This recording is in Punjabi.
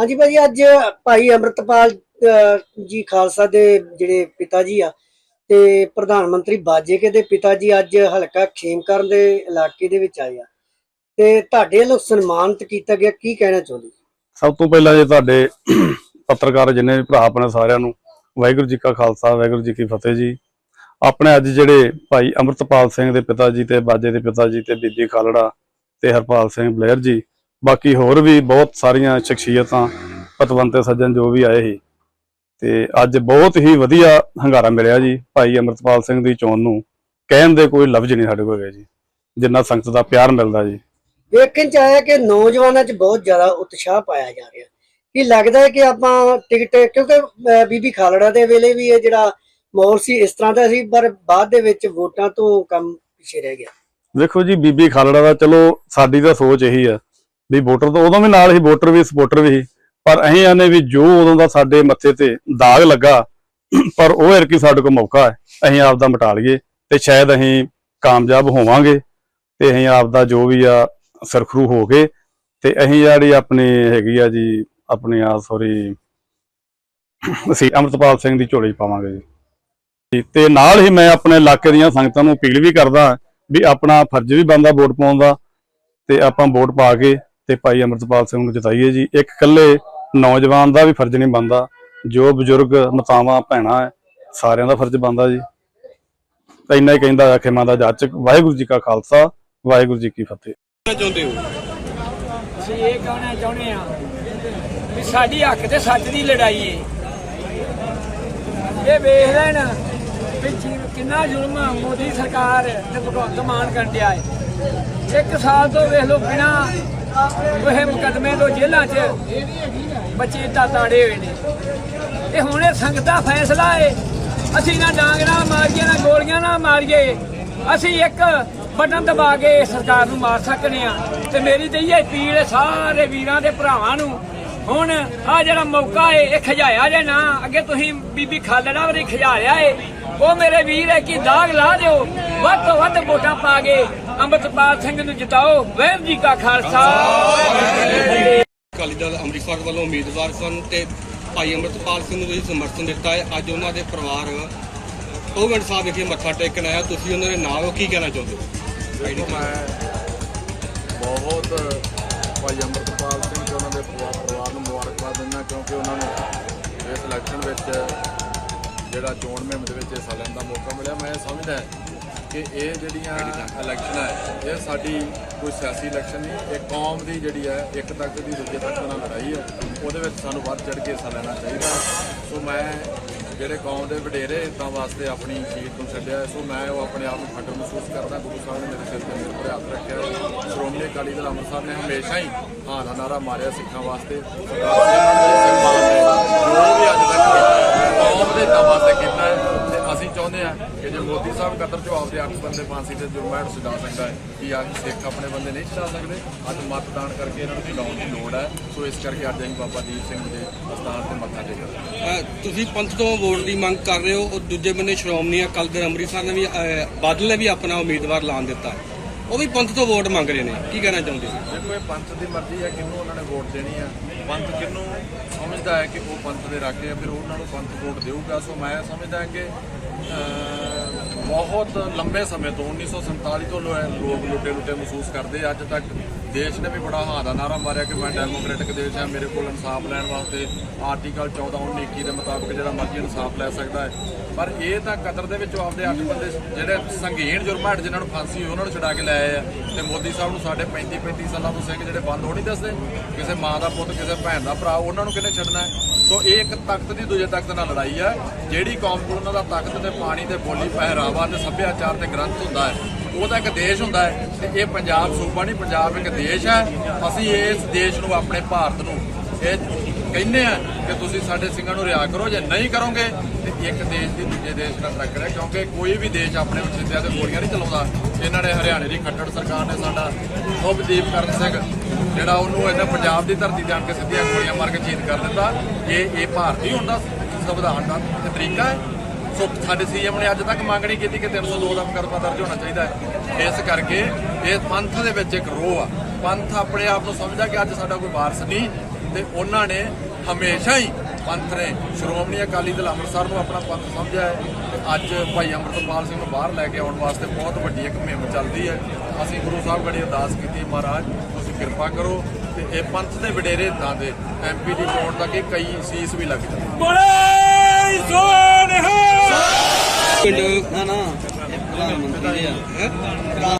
ਹਾਂਜੀ ਭਾਜੀ, ਅੱਜ ਭਾਈ ਅੰਮ੍ਰਿਤਪਾਲ ਜੀ ਖਾਲਸਾ ਦੇ ਜਿਹੜੇ ਪਿਤਾ ਜੀ ਆ ਤੇ ਪ੍ਰਧਾਨ ਮੰਤਰੀ ਬਾਜੇਕੇ ਦੇ ਪਿਤਾ ਜੀ ਅੱਜ ਹਲਕਾ ਖੇਮਕਰਨ ਦੇ ਇਲਾਕੇ ਦੇ ਵਿੱਚ ਆਏ ਆ। ਤੇ ਤੁਹਾਡੇ ਵੱਲੋਂ ਸਨਮਾਨਿਤ ਕੀਤਾ ਗਿਆ, ਕੀ ਕਹਿਣਾ ਚਾਹੁੰਦੇ ਸਭ ਤੋਂ ਪਹਿਲਾਂ ਜੇ ਤੁਹਾਡੇ ਪੱਤਰਕਾਰ ਜਿੰਨੇ ਵੀ ਭਰਾ ਆਪਣੇ ਸਾਰਿਆਂ ਨੂੰ, ਵਾਹਿਗੁਰੂ ਜੀ ਕਾ ਖਾਲਸਾ, ਵਾਹਿਗੁਰੂ ਜੀ ਕੀ ਫਤਿਹ ਜੀ। ਆਪਣੇ ਅੱਜ ਜਿਹੜੇ ਭਾਈ ਅੰਮ੍ਰਿਤਪਾਲ ਸਿੰਘ ਦੇ ਪਿਤਾ ਜੀ ਤੇ ਬਾਜੇ ਦੇ ਪਿਤਾ ਜੀ ਤੇ ਬੀਬੀ ਖਾਲੜਾ ਤੇ ਹਰਪਾਲ ਸਿੰਘ ਬਲੇਰ ਜੀ ਬਾਕੀ ਹੋਰ ਵੀ ਬਹੁਤ ਸਾਰੀਆਂ ਸ਼ਖਸੀਅਤਾਂ ਪਤਵੰਤੇ ਸੱਜਣ ਜੋ ਵੀ ਆਏ ਸੀ। ਤੇ ਅੱਜ ਬਹੁਤ ਹੀ ਵਧੀਆ ਹੰਗਾਰਾ ਮਿਲਿਆ ਜੀ ਭਾਈ ਅੰਮ੍ਰਿਤਪਾਲ ਸਿੰਘ ਦੀ ਚੋਣ ਨੂੰ। ਕਹਿਣ ਦੇ ਕੋਈ ਲਫ਼ਜ਼ ਨਹੀਂ ਸਾਡੇ ਕੋਲ ਜੀ। ਜਿੰਨਾ ਸੰਗਤ ਦਾ ਪਿਆਰ ਮਿਲਦਾ ਜੀ। ਵੇਖਣ ਚ ਆਇਆ ਕਿ ਨੌਜਵਾਨਾਂ ਚ ਬਹੁਤ ਜ਼ਿਆਦਾ ਉਤਸ਼ਾਹ ਪਾਇਆ ਜਾ ਰਿਹਾ। ਕੀ ਲੱਗਦਾ ਹੈ ਕਿ ਆਪਾਂ ਟਿਕਟ ਕਿਉਂਕਿ ਬੀਬੀ ਖਾਲੜਾ ਦੇ ਵੇਲੇ ਵੀ ਇਹ ਜਿਹੜਾ ਮਾਹੌਲ ਸੀ ਇਸ ਤਰ੍ਹਾਂ ਦਾ ਸੀ ਪਰ ਬਾਅਦ ਦੇ ਵਿੱਚ ਵੋਟਾਂ ਤੋਂ ਕੰਮ ਪਿੱਛੇ ਰਹਿ ਗਿਆ। ਵੇਖੋ ਜੀ ਬੀਬੀ ਖਾਲੜਾ ਦਾ ਚਲੋ ਸਾਡੀ ਤਾਂ ਸੋਚ ਇਹੀ ਆ। ਵੀ ਵੋਟਰ ਤਾਂ ਉਦੋਂ ਵੀ ਨਾਲ ਹੀ ਵੋਟਰ ਵੀ ਸਪੋਰਟਰ ਵੀ ਸੀ। ਪਰ ਅਸੀਂ ਆਨੇ ਵੀ ਜੋ ਉਦੋਂ ਦਾ ਸਾਡੇ ਮੱਥੇ ਤੇ ਦਾਗ ਲੱਗਾ, ਪਰ ਉਹ ਹੈ ਸਾਡੇ ਕੋਲ ਮੌਕਾ ਹੈ। ਅਸੀਂ ਆਪ ਦਾ ਮਿਟਾ ਲਈਏ ਤੇ ਸ਼ਾਇਦ ਅਸੀਂ ਕਾਮਯਾਬ ਹੋਵਾਂਗੇ ਤੇ ਅਸੀਂ ਆਪ ਦਾ ਜੋ ਵੀ ਆ, ਸਰਖਰੂ ਹੋ ਕੇ ਤੇ ਅਸੀਂ ਜਿਹੜੀ ਆਪਣੀ ਹੈਗੀ ਆ ਜੀ, ਆਪਣੀ ਆ ਸੌਰੀ ਅਸੀਂ ਅੰਮ੍ਰਿਤਪਾਲ ਸਿੰਘ ਦੀ ਝੋਲੀ ਪਾਵਾਂਗੇ ਜੀ। ਤੇ ਨਾਲ ਹੀ ਮੈਂ ਆਪਣੇ ਇਲਾਕੇ ਦੀਆਂ ਸੰਗਤਾਂ ਨੂੰ ਅਪੀਲ ਵੀ ਕਰਦਾ ਵੀ ਆਪਣਾ ਫਰਜ਼ ਵੀ ਬਣਦਾ ਵੋਟ ਪਾਉਣ ਦਾ ਤੇ ਆਪਾਂ ਵੋਟ ਪਾ ਕੇ ਤੇ ਭਾਈ ਅੰਮ੍ਰਿਤਪਾਲ ਸਿੰਘ ਨੂੰ ਜਿਤਾਈਏ ਜੀ। ਇੱਕ ਇਕੱਲੇ ਨੌਜਵਾਨ ਦਾ ਵੀ ਫਰਜ਼ ਨਹੀਂ ਬਣਦਾ। ਜੋ ਬਜ਼ੁਰਗ ਮਾਤਾਵਾਂ ਭੈਣਾਂ ਹੈ ਸਾਰਿਆਂ ਦਾ ਫਰਜ਼ ਬਣਦਾ ਜੀ। ਤਾਂ ਇੰਨਾ ਹੀ ਕਹਿੰਦਾ ਆਖੇ ਮਾਂ ਦਾ ਜਾਚਕ ਵਾਹਿਗੁਰੂ ਜੀ ਕਾ ਖਾਲਸਾ ਵਾਹਿਗੁਰੂ ਜੀ ਕੀ ਫਤਿਹ। ਚਾਹੁੰਦੇ ਹੋ? ਅਸੀਂ ਇਹ ਕਹਿਣਾ ਚਾਹੁੰਦੇ ਆ ਵੀ ਸਾਡੀ ਹੱਕ ਤੇ ਸੱਚ ਦੀ ਲੜਾਈ ਏ। ਇਹ ਵੇਖ ਲੈਣ ਵੀ ਕਿੰਨਾ ਜ਼ੁਲਮ ਮੋਦੀ ਸਰਕਾਰ ਤੇ ਭਗਵੰਤ ਮਾਨ ਕਰਨ ਡਿਆ ਏ। ਇੱਕ ਸਾਲ ਤੋਂ ਵੇਖ ਲਓ ਬਿਨਾ ਉਹ ਮੁਕਦਮੇ ਤੋਂ ਜੇਲ੍ਹਾਂ 'ਚ ਬੱਚੇ ਤਾਂ ਤਾੜੇ ਹੋਏ ਨੇ। ਇਹ ਹੁਣ ਇਹ ਸੰਗਤ ਫੈਸਲਾ ਏ। ਅਸੀਂ ਨਾ ਡਾਂਗ ਮਾਰੀਏ, ਨਾ ਗੋਲੀਆਂ ਨਾਲ ਮਾਰੀਏ। ਅਸੀਂ ਇੱਕ ਬਟਨ ਦਬਾ ਕੇ ਸਰਕਾਰ ਨੂੰ ਮਾਰ ਸਕਨੇ ਆ। ਤੇ ਮੇਰੀ ਤੇ ਇਹ ਅਪੀਲ ਹੈ ਸਾਰੇ ਵੀਰਾਂ ਦੇ ਭਰਾਵਾਂ ਨੂੰ। ਹੁਣ ਆ ਜਿਹੜਾ ਮੌਕਾ ਏ, ਇਹ ਖਜਾਇਆ ਜੇ ਨਾ, ਅੱਗੇ ਤੁਸੀਂ ਬੀਬੀ ਖਾਲੜਾ ਵਰੀ ਖਜਾਇਆ ਏ। ਉਹ ਮੇਰੇ ਵੀਰ ਹੈ ਕਿ ਦਾਗ ਲਾ ਦਿਓ। ਵੱਧ ਤੋਂ ਵੱਧ ਵੋਟਾਂ ਪਾ ਕੇ ਅੰਮ੍ਰਿਤਪਾਲ ਸਿੰਘ ਨੂੰ ਜਿਤਾਓ। ਵਾਹਿਗੁਰੂ ਜੀ ਕਾ ਖਾਲਸਾ। ਅਕਾਲੀ ਦਲ ਅੰਮ੍ਰਿਤਸਰ ਵੱਲੋਂ ਉਮੀਦਵਾਰ ਸਨ ਤੇ ਭਾਈ ਅੰਮ੍ਰਿਤਪਾਲ ਸਿੰਘ ਨੂੰ ਤੁਸੀਂ ਸਮਰਥਨ ਦਿੱਤਾ ਹੈ। ਅੱਜ ਉਹਨਾਂ ਦੇ ਪਰਿਵਾਰ ਭਗਵੰਤ ਸਾਹਿਬ ਵਿਖੇ ਮੱਥਾ ਟੇਕਣ ਆਇਆ। ਤੁਸੀਂ ਉਹਨਾਂ ਦੇ ਨਾਲ ਹੋ ਕੀ ਕਹਿਣਾ ਚਾਹੁੰਦੇ ਹੋ? ਬਹੁਤ ਭਾਈ ਅੰਮ੍ਰਿਤਪਾਲ ਸਿੰਘ ਤੇ ਉਹਨਾਂ ਦੇ ਪਰਿਵਾਰ ਪਰਿਵਾਰ ਨੂੰ ਮੁਬਾਰਕਬਾਦ ਦਿੰਦਾ ਕਿਉਂਕਿ ਉਹਨਾਂ ਨੂੰ ਇਸ ਇਲੈਕਸ਼ਨ ਵਿੱਚ ਜਿਹੜਾ ਚੋਣ ਮੁਹਿੰਮ ਦੇ ਵਿੱਚ ਹਿੱਸਾ ਲੈਣ ਦਾ ਮੌਕਾ ਮਿਲਿਆ। ਮੈਂ ਸਮਝਦਾ ਕਿ ਇਹ ਜਿਹੜੀਆਂ ਇਲੈਕਸ਼ਨ ਹੈ, ਇਹ ਸਾਡੀ ਕੋਈ ਸਿਆਸੀ ਇਲੈਕਸ਼ਨ ਨਹੀਂ, ਇਹ ਕੌਮ ਦੀ ਜਿਹੜੀ ਹੈ, ਇੱਕ ਤੱਕ ਦੀ ਦੂਜੇ ਤੱਕ ਨਾਲ ਲੜਾਈ ਹੈ। ਉਹਦੇ ਵਿੱਚ ਸਾਨੂੰ ਵੱਧ ਚੜ ਕੇ ਹਿੱਸਾ ਲੈਣਾ ਚਾਹੀਦਾ ਸੋ ਮੈਂ ਜਿਹੜੇ ਕੌਮ ਦੇ ਵਡੇਰੇ ਹਿੱਤਾਂ ਵਾਸਤੇ ਆਪਣੀ ਸੀਟ ਨੂੰ ਛੱਡਿਆ ਸੋ ਮੈਂ ਉਹ ਆਪਣੇ ਆਪ ਨੂੰ ਫਖਰ ਮਹਿਸੂਸ ਕਰਦਾ ਗੁਰੂ ਸਾਹਿਬ ਨੇ ਮੇਰੇ ਸਿਰ ਤੇ ਮੇਰੇ ਉੱਪਰ ਹੱਥ ਰੱਖਿਆ ਸ਼੍ਰੋਮਣੀ ਅਕਾਲੀ ਦਲ ਅੰਮ੍ਰਿਤਸਰ ਨੇ ਹਮੇਸ਼ਾ ਹੀ ਹਾਂ ਦਾ ਨਾਰਾ ਮਾਰਿਆ ਸਿੱਖਾਂ ਵਾਸਤੇ। ਜੋ ਵੀ ਅੱਜ ਤੱਕ ਕੌਮ ਦੇ ਹਿੱਤਾਂ ਵਾਸਤੇ ਕੀਤਾ ਹੈ। ਮੋਦੀ ਸਾਹਿਬ ਕਤਰ ਚੋਂ ਆਪਦੇ ਅੱਠ ਬੰਦੇ ਫਾਂਸੀ ਤੇ ਜੁਰਮਾਇਤ ਸੁਝਾ ਸਕਦਾ ਹੈ। ਕਿ ਅੱਜ ਸਿੱਖ ਆਪਣੇ ਬੰਦੇ ਨਹੀਂ ਚੜਾ ਸਕਦੇ। ਅੱਜ ਮਤਦਾਨ ਕਰਕੇ ਇਹਨਾਂ ਨੂੰ ਚੁਣਾਉਣ ਦੀ ਲੋੜ ਹੈ। ਸੋ ਇਸ ਕਰਕੇ ਅੱਜ ਅਸੀਂ ਬਾਬਾ ਦੀਪ ਸਿੰਘ ਦੇ ਅਸਥਾਨ ਤੇ ਮੱਥਾ ਅਹ ਤੁਸੀਂ ਪੰਥ ਤੋਂ ਵੋਟ ਦੀ ਮੰਗ ਕਰ ਰਹੇ ਹੋ। ਉਹ ਦੂਜੇ ਬੰਨੇ ਸ਼੍ਰੋਮਣੀ ਅਕਾਲੀ ਦਲ ਅੰਮ੍ਰਿਤਸਰ ਨੇ ਵੀ ਬਾਦਲ ਨੇ ਵੀ ਆਪਣਾ ਉਮੀਦਵਾਰ ਐਲਾਨ ਦਿੱਤਾ। ਉਹ ਵੀ ਪੰਥ ਤੋਂ ਵੋਟ ਮੰਗ ਰਹੇ ਨੇ। ਕੀ ਕਹਿਣਾ ਚਾਹੁੰਦੇ ਹੋ ਦੇਖੋ ਇਹ ਪੰਥ ਦੀ ਮਰਜ਼ੀ ਹੈ ਕਿਹਨੂੰ ਉਹਨਾਂ ਨੇ ਵੋਟ ਦੇਣੀ ਹੈ। ਪੰਥ ਕਿਹਨੂੰ ਸਮਝਦਾ ਹੈ ਕਿ ਉਹ ਪੰਥ ਦੇ ਰਾਗੇ ਆ ਫਿਰ ਉਹਨਾਂ ਨੂੰ ਪੰਥ ਵੋਟ ਦੇਊਗਾ। ਸੋ ਮੈਂ ਸਮਝਦਾ ਕਿ ਬਹੁਤ ਲੰਬੇ ਸਮੇਂ ਤੋਂ 1947 ਤੋਂ ਲੋ- ਲੋਕ ਲੁੱਟੇ ਲੁੱਟੇ ਮਹਿਸੂਸ ਕਰਦੇ ਅੱਜ ਤੱਕ ਦੇਸ਼ ਨੇ ਵੀ ਬੜਾ ਹਾਂ ਦਾ ਨਾਰਾ ਮਾਰਿਆ ਕਿ ਮੈਂ ਡੈਮੋਕ੍ਰੈਟਿਕ ਦੇਸ਼ ਹਾਂ, ਮੇਰੇ ਕੋਲ ਇਨਸਾਫ ਲੈਣ ਵਾਸਤੇ ਆਰਟੀਕਲ 14 19 21 ਦੇ ਮੁਤਾਬਕ ਜਿਹੜਾ ਮਰਜ਼ੀ ਇਨਸਾਫ ਲੈ ਸਕਦਾ ਹੈ। ਪਰ ਇਹ ਤਾਂ ਕਤਰ ਦੇ ਵਿੱਚੋਂ ਆਪਦੇ ਅੱਠ ਬੰਦੇ ਜਿਹੜੇ ਸੰਗੀਨ ਜੁਰਮਾਟ ਜਿਨ੍ਹਾਂ ਨੂੰ ਫਾਂਸੀ ਹੋਈ, ਉਹਨਾਂ ਨੂੰ ਛਡਾ ਕੇ ਲੈ ਆਏ ਆ। ਤੇ ਮੋਦੀ ਸਾਹਿਬ ਨੂੰ ਸਾਡੇ 35 35 ਸਾਲਾਂ ਤੋਂ ਸਿੰਘ ਜਿਹੜੇ ਬੰਦ ਹੋ ਨਹੀਂ ਦੱਸਦੇ। ਕਿਸੇ ਮਾਂ ਦਾ ਪੁੱਤ, ਕਿਸੇ ਭੈਣ ਦਾ ਭਰਾ, ਉਹਨਾਂ ਨੂੰ ਕਿਹਨੇ ਛੱਡਣਾ ਹੈ? ਸੋ ਇਹ ਇੱਕ ਤਖਤ ਦੀ ਦੂਜੇ ਤਖਤ ਨਾਲ ਲੜਾਈ ਹੈ ਜਿਹੜੀ ਕੌਮ ਕੋਲ ਉਹਨਾਂ ਦਾ ਤਖਤ ਤੇ ਪਾਣੀ ਤੇ ਬੋਲੀ, ਪਹਿਰਾਵਾ ਤੇ ਸੱਭਿਆਚਾਰ ਤੇ ਗ੍ਰੰਥ ਹੁੰਦਾ ਹੈ। ਉਹਦਾ ਇੱਕ ਦੇਸ਼ ਹੁੰਦਾ ਹੈ ਤੇ ਇਹ ਪੰਜਾਬ ਸੂਬਾ ਨਹੀਂ, ਪੰਜਾਬ ਇੱਕ ਦੇਸ਼ ਹੈ। ਅਸੀਂ ਇਸ ਦੇਸ਼ ਨੂੰ ਆਪਣੇ ਭਾਰਤ ਨੂੰ ਇਹ ਕਹਿੰਦੇ ਆ ਕਿ ਤੁਸੀਂ ਸਾਡੇ ਸਿੰਘਾਂ ਨੂੰ ਰਿਆ ਕਰੋ, ਜੇ ਨਹੀਂ ਕਰੋਗੇ ਤੇ ਇੱਕ ਦੇਸ਼ ਦੀ ਦੂਜੇ ਦੇਸ਼ ਨਾਲ ਟੱਕਰ ਹੈ ਕਿਉਂਕਿ ਕੋਈ ਵੀ ਦੇਸ਼ ਆਪਣੇ ਵਸਿੰਦਿਆਂ ਤੇ ਗੋਲੀਆਂ ਨਹੀਂ ਚਲਾਉਂਦਾ। ਇਹਨਾਂ ਨੇ ਹਰਿਆਣੇ ਦੀ ਖੱਟੜ ਸਰਕਾਰ ਨੇ ਸਾਡਾ ਸ਼ੁਭਦੀਪ ਕਰਨ ਸਿੰਘ, ਜਿਹੜਾ ਉਹਨੂੰ ਇਹਨੇ ਪੰਜਾਬ ਦੀ ਧਰਤੀ ਤੇ ਆਣ ਕੇ ਸਿੱਧੀਆਂ ਗੋਲੀਆਂ ਮਾਰ ਕੇ ਸ਼ਹੀਦ ਕਰ ਦਿੱਤਾ। ਇਹ ਇਹ ਭਾਰਤੀ ਹੋਣ ਦਾ ਸੰਵਿਧਾਨ ਦਾ ਤਰੀਕਾ ਹੈ। ਸੋ ਸਾਡੇ ਸੀਐਮ ਨੇ ਅੱਜ ਤੱਕ ਮੰਗ ਨਹੀਂ ਕੀਤੀ ਕਿ 302 ਦਾ ਮੁਕੱਦਮਾ ਦਰਜ ਹੋਣਾ ਚਾਹੀਦਾ ਹੈ। ਇਸ ਕਰਕੇ ਇਹ ਪੰਥ ਦੇ ਵਿੱਚ ਇੱਕ ਰੋਹ ਆ। ਪੰਥ ਆਪਣੇ ਆਪ ਨੂੰ ਸਮਝਦਾ ਕਿ ਅੱਜ ਸਾਡਾ ਕੋਈ ਵਾਰਸ ਨਹੀਂ ਤੇ ਉਹਨਾਂ ਨੇ ਹਮੇਸ਼ਾ ਹੀ ਪੰਥ ਨੇ ਸ਼੍ਰੋਮਣੀ ਅਕਾਲੀ ਦਲ ਅੰਮ੍ਰਿਤਸਰ ਨੂੰ ਆਪਣਾ ਪੰਥ ਸਮਝਿਆ ਹੈ। ਤੇ ਅੱਜ ਭਾਈ ਅੰਮ੍ਰਿਤਪਾਲ ਸਿੰਘ ਨੂੰ ਬਾਹਰ ਲੈ ਕੇ ਆਉਣ ਵਾਸਤੇ ਬਹੁਤ ਵੱਡੀ ਇੱਕ ਮੁਹਿੰਮ ਚੱਲਦੀ ਹੈ। ਅਸੀਂ ਗੁਰੂ ਸਾਹਿਬ ਗੜੀ ਅਰਦਾਸ ਕੀਤੀ, ਮਹਾਰਾਜ, ਤੁਸੀਂ ਕਿਰਪਾ ਕਰੋ ਤੇ ਇਹ ਪੰਥ ਦੇ ਵਡੇਰੇ ਇਦਾਂ ਦੇ ਐਮਪੀ ਦੀ ਚੋਣ ਤੱਕ ਇਹ ਕਈ ਸੀਸ ਵੀ ਲੱਗ ਜਾਣ। ਪਿੰਡ